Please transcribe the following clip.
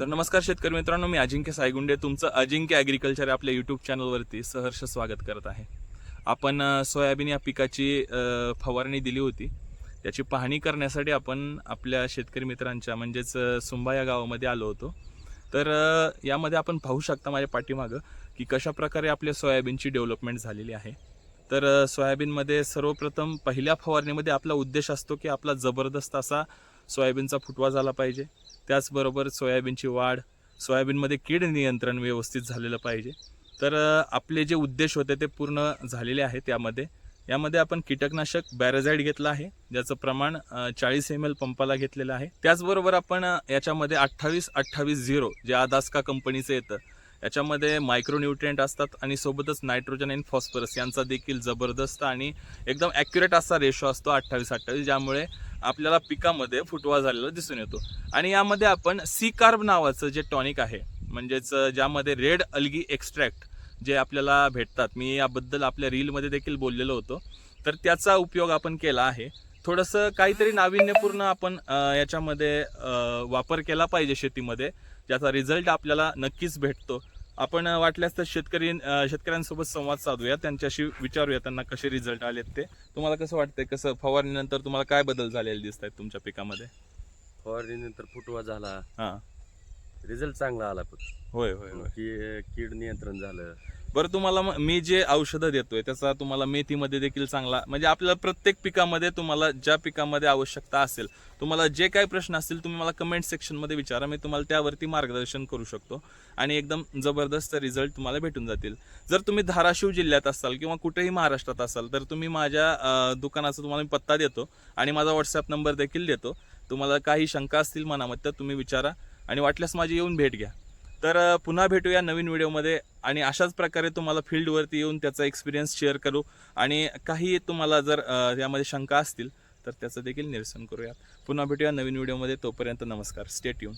तर नमस्कार शेतकरी मित्रांनो मी अजिंक्य सायगुंडे. तुमचं अजिंक्य ॲग्रिकल्चर आपल्या यूट्यूब चॅनलवरती सहर्ष स्वागत करत आहे. आपण सोयाबीन या पिकाची फवारणी दिली होती. त्याची पाहणी करण्यासाठी आपण आपल्या शेतकरी मित्रांच्या म्हणजेच सुंबा या गावामध्ये आलो होतो. तर यामध्ये आपण पाहू शकता माझ्या पाठीमागं की कशा प्रकारे आपल्या सोयाबीनची डेव्हलपमेंट झालेली आहे. तर सोयाबीनमध्ये सर्वप्रथम पहिल्या फवारणीमध्ये आपला उद्देश असतो की आपला जबरदस्त असा सोयाबीनचा फुटवा झाला पाहिजे. त्याचबरोबर सोयाबीनची वाढ सोयाबीनमध्ये कीड नियंत्रण व्यवस्थित झालेलं पाहिजे. तर आपले जे उद्देश होते ते पूर्ण झालेले आहेत त्यामध्ये यामध्ये आपण कीटकनाशक बॅरेझाईड घेतलं आहे ज्याचं प्रमाण चाळीस एम एल पंपाला घेतलेलं आहे. त्याचबरोबर आपण याच्यामध्ये अठ्ठावीस अठ्ठावीस झिरो जे आदास्का कंपनीचं येतं याच्यामध्ये मायक्रोन्युट्रियंट असतात आणि सोबतच नायट्रोजन अँड फॉस्फरस यांचा देखील जबरदस्त आणि एकदम ॲक्युरेट असा रेशो असतो अठ्ठावीस अठ्ठावीस ज्यामुळे आपल्याला पिकामध्ये फुटवा झालेला दिसून येतो. आणि यामध्ये आपण सी कार्ब नावाचं जे टॉनिक आहे म्हणजेच ज्यामध्ये रेड अल्गी एक्स्ट्रॅक्ट जे आपल्याला भेटतात मी याबद्दल आपल्या रीलमध्ये देखील बोललेलो होतो. तर त्याचा उपयोग आपण केला आहे. थोडंसं काहीतरी नाविन्यपूर्ण आपण याच्यामध्ये वापर केला पाहिजे शेतीमध्ये ज्याचा रिझल्ट आपल्याला नक्कीच भेटतो. आपण वाटल्यास तर शेतकरी शेतकऱ्यांसोबत संवाद साधूया. त्यांच्याशी विचारूया त्यांना कसे रिझल्ट आलेत ते. तुम्हाला कसं वाटतंय कसं फवारणीनंतर तुम्हाला काय बदल झालेले दिसत आहेत तुमच्या पिकामध्ये? फवारणीनंतर फुटवा झाला. हां. रिझल्ट चांगला आला पण होय होय होय. की कीड नियंत्रण झालं. बरं तुम्हाला मी जे औषधं देतोय त्याचा तुम्हाला मेथीमध्ये देखील चांगला म्हणजे आपल्याला प्रत्येक पिकामध्ये तुम्हाला ज्या पिकामध्ये आवश्यकता असेल तुम्हाला जे काही प्रश्न असतील तुम्ही मला कमेंट सेक्शनमध्ये विचारा मी तुम्हाला त्यावरती मार्गदर्शन करू शकतो आणि एकदम जबरदस्त रिझल्ट तुम्हाला भेटून जातील. जर तुम्ही धाराशिव जिल्ह्यात असाल किंवा कुठेही महाराष्ट्रात असाल तर तुम्ही माझ्या दुकानाचा तुम्हाला मी पत्ता देतो आणि माझा व्हॉट्सअप नंबर देखील देतो. तुम्हाला काही शंका असतील मनामध्ये तर तुम्ही विचारा आणि वाटल्यास माझी येऊन भेट घ्या. तर पुन्हा भेटूया नवीन व्हिडिओमध्ये आणि अशाच प्रकारे तुम्हाला फील्डवरती येऊन त्याचा एक्सपिरियन्स शेअर करू आणि काही तुम्हाला जर यामध्ये शंका असतील तर त्याचं देखील निरसन करूया पुन्हा भेटूया नवीन व्हिडिओमध्ये. तोपर्यंत नमस्कार. स्टेट येऊन